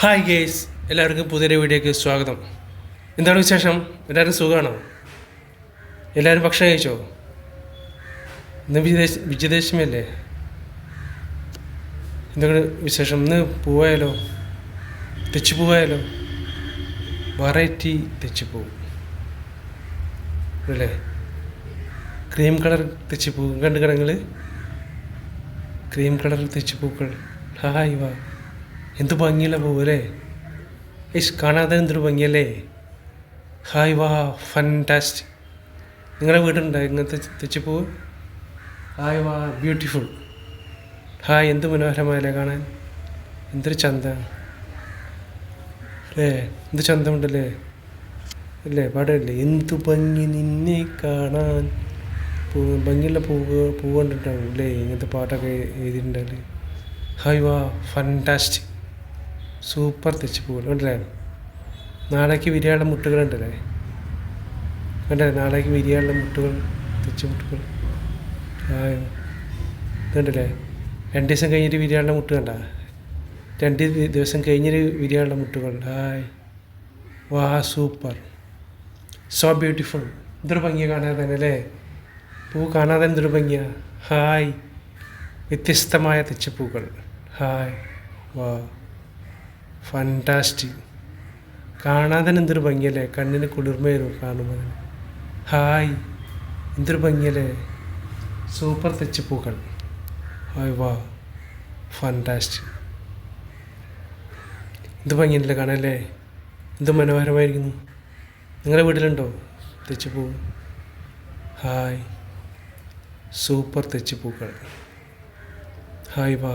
Hi guys എല്ലാവർക്കും പുതിയൊരു വീഡിയോയ്ക്ക് സ്വാഗതം. എന്താണ് വിശേഷം? എല്ലാവരും സുഖമാണോ? എല്ലാവരും ഭക്ഷണം കഴിച്ചോ? ഇന്ന് വിജയദശ വിജയദശമിയല്ലേ? എന്താണ് വിശേഷം? ഇന്ന് പോവായാലോ? തെച്ചു പോവായാലോ? വെറൈറ്റി തെച്ചിപ്പൂ അല്ലേ? ക്രീം കളർ തെച്ചിപ്പൂ കണ്ട് കടങ്ങൾ ക്രീം കളർ തെച്ചിപ്പൂക്കൾ ഹായ് വാ എന്ത് ഭംഗിയുള്ള പോലെ ഏഷ് കാണാതെ എന്തൊരു ഭംഗിയല്ലേ? ഹായ് വാ ഫന്റാസ്റ്റിക് നിങ്ങളുടെ വീടുണ്ടോ ഇങ്ങനത്തെ തെച്ചിപ്പൂവ് ഹായ് വാ ബ്യൂട്ടിഫുൾ. ഹായ് എന്ത് മനോഹരമായല്ലേ കാണാൻ? എന്തൊരു ചന്ത. അല്ലേ? എന്ത് ചന്തമുണ്ടല്ലേ? അല്ലേ പാടല്ലേ? എന്ത് ഭംഗി നിന്നെ കാണാൻ. പൂ ഭംഗിയുള്ള പൂവ് പൂ കണ്ടിട്ടുണ്ടാവും അല്ലേ ഇങ്ങനത്തെ പാട്ടൊക്കെ എഴുതിയിട്ടുണ്ടല്ലേ ഹായ് വാ ഫന്റാസ്റ്റിക് സൂപ്പർ തെച്ചിപ്പൂവ് കണ്ടില്ലേ? നാളേക്ക് വിരിയാനുള്ള മുട്ടുകളുണ്ടല്ലേ കണ്ടല്ലേ? നാളേക്ക് വിരിയാനുള്ള മുട്ടുകൾ തെച്ചു മുട്ടുകൾ. ഇതുണ്ടല്ലേ? രണ്ട് ദിവസം കഴിഞ്ഞിട്ട് വിരിയാനുള്ള മുട്ട് കണ്ട രണ്ട് ദിവസം കഴിഞ്ഞിട്ട് വിരിയാനുള്ള മുട്ടുകൾ ഹായ് വാ സൂപ്പർ. സോ ബ്യൂട്ടിഫുൾ എന്തൊരു ഭംഗിയാണ് കാണാൻ തന്നെ അല്ലേ? പൂ കാണാതെ എന്തൊരു ഭംഗിയാണ് ഹായ് വ്യത്യസ്തമായ തെച്ചിപ്പൂക്കൾ ഹായ് വാ ഫണ്ടാസ്റ്റിക് കാണാൻ തന്നെ എന്തൊരു ഭംഗിയല്ലേ? കണ്ണിന് കുളിർമയായിരുന്നു കാണുമ്പോൾ ഹായ് എന്തൊരു ഭംഗിയല്ലേ? സൂപ്പർ തെച്ചിപ്പൂക്കൾ ഹായ് വാ ഫണ്ടാസ്റ്റിക് എന്ത് ഭംഗിയല്ലേ കാണാല്ലേ എന്ത് മനോഹരമായിരിക്കുന്നു. നിങ്ങളുടെ വീട്ടിലുണ്ടോ? തെച്ചിപ്പൂ ഹായ് സൂപ്പർ തെച്ചിപ്പൂക്കൾ ഹായ് വാ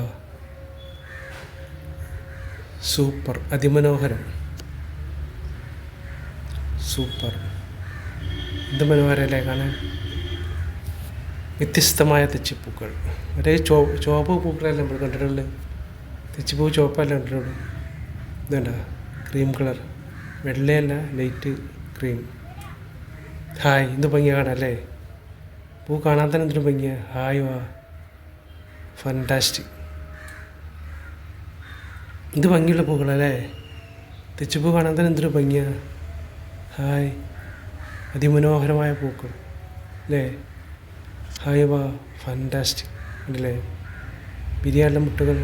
സൂപ്പർ അതിമനോഹരം. സൂപ്പർ. എന്ത് മനോഹരമല്ലേ കാണാൻ? വ്യത്യസ്തമായ തെച്ചിപ്പൂക്കൾ. ഒരേ ചോ ചുവപ്പ് പൂക്കളല്ലേ നമ്മൾ കണ്ടിട്ടുള്ളത്? തെച്ചിപ്പൂ ചുവപ്പല്ല കണ്ടിട്ടുള്ളൂ ഇതണ്ട? Cream colour. വെള്ളയല്ല light cream. ഹായ് എന്ത് ഭംഗിയാ കാണാം അല്ലേ? പൂ കാണാൻ തന്നെ എന്തൊരു ഭംഗിയാ. ഹായ് വാ. ഫണ്ടാസ്റ്റിക് ഇത് ഭംഗിയുള്ള പൂക്കളല്ലേ? തെച്ചിപ്പൂ കാണാൻ തന്നെ എന്തൊരു ഭംഗിയാണ് ഹായ്. അതിമനോഹരമായ പൂക്കൾ. അല്ലേ ഹായ് വാ ഫാന്റാസ്റ്റിക് ഉണ്ടല്ലേ ബിരിയാണിയുടെ മുട്ടുകൾ.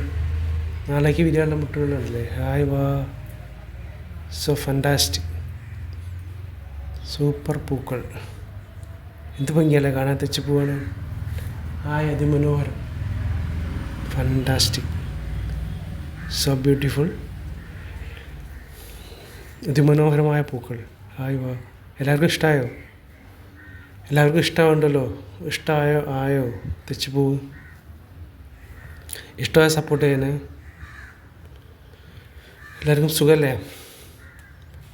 നാളേക്ക് ബിരിയാണിയുടെ മുട്ടുകൾ ഉണ്ടല്ലേ ഹായ് വാ സോ ഫാന്റാസ്റ്റിക് സൂപ്പർ പൂക്കൾ. എന്ത് ഭംഗിയല്ലേ കാണാൻ തെച്ചിപ്പൂവാണ് ഹായ് അതിമനോഹരം. ഫണ്ടാസ്റ്റിക് സോ ബ്യൂട്ടിഫുൾ അതിമനോഹരമായ പൂക്കൾ. ആയി വാ. എല്ലാവർക്കും ഇഷ്ടമായോ എല്ലാവർക്കും ഇഷ്ടമുണ്ടല്ലോ? ഇഷ്ടമായോ ആയോ? തെച്ചിപ്പൂവ് ഇഷ്ടമായ സപ്പോർട്ട് ചെയ്യാന് എല്ലാവർക്കും സുഖമല്ലേ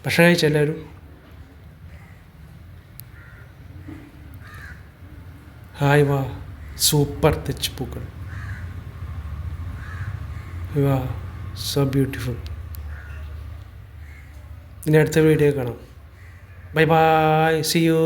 ഭക്ഷണം കഴിച്ച എല്ലാവരും? ഹായ് വാ. സൂപ്പർ തെച്ചു പൂക്കൾ. വാ. സോ ബ്യൂട്ടിഫുൾ ഇനി അടുത്ത വീഡിയോ കാണാം. Bye bye C U